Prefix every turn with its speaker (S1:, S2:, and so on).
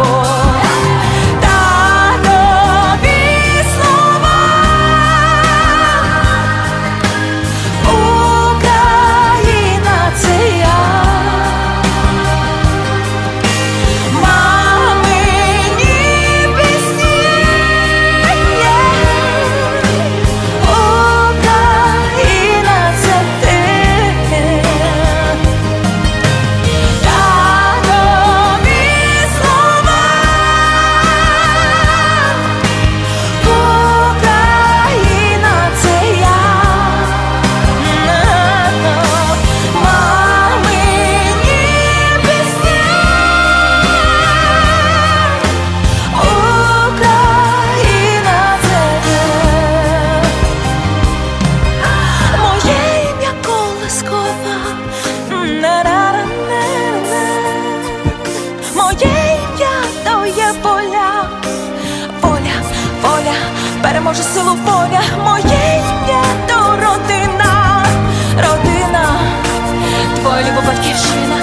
S1: amor. Переможе силу воля, моє ім'я то родина, родина, твоя любов батьківщина,